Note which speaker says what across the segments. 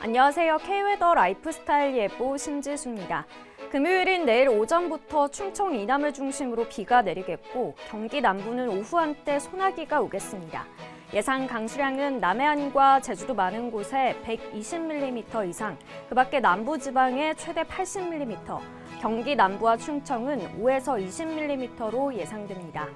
Speaker 1: 안녕하세요. K웨더 라이프스타일 예보 신지수입니다. 금요일인 내일 오전부터 충청 이남을 중심으로 비가 내리겠고 경기 남부는 오후 한때 소나기가 오겠습니다. 예상 강수량은 남해안과 제주도 많은 곳에 120mm 이상, 그 밖에 남부 지방에 최대 80mm, 경기 남부와 충청은 5에서 20mm로 예상됩니다.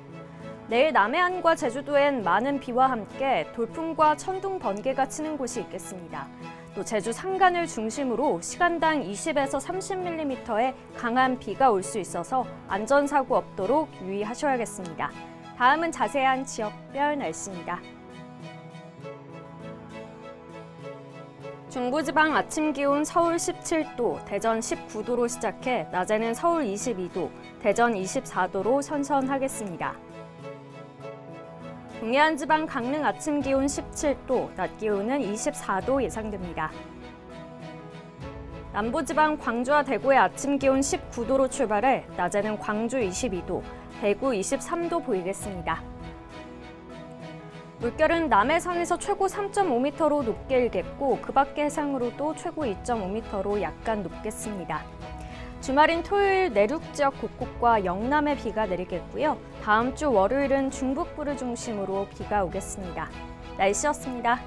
Speaker 1: 내일 남해안과 제주도엔 많은 비와 함께 돌풍과 천둥 번개가 치는 곳이 있겠습니다. 또 제주 산간을 중심으로 시간당 20에서 30mm의 강한 비가 올 수 있어서 안전사고 없도록 유의하셔야겠습니다. 다음은 자세한 지역별 날씨입니다. 중부지방 아침 기온 서울 17도, 대전 19도로 시작해 낮에는 서울 22도, 대전 24도로 선선하겠습니다. 동해안 지방 강릉 아침 기온 17도, 낮 기온은 24도 예상됩니다. 남부 지방 광주와 대구의 아침 기온 19도로 출발해 낮에는 광주 22도, 대구 23도 보이겠습니다. 물결은 남해상에서 최고 3.5m로 높게 일겠고 그 밖의 해상으로도 최고 2.5m로 약간 높겠습니다. 주말인 토요일 내륙 지역 곳곳과 영남에 비가 내리겠고요. 다음 주 월요일은 중북부를 중심으로 비가 오겠습니다. 날씨였습니다.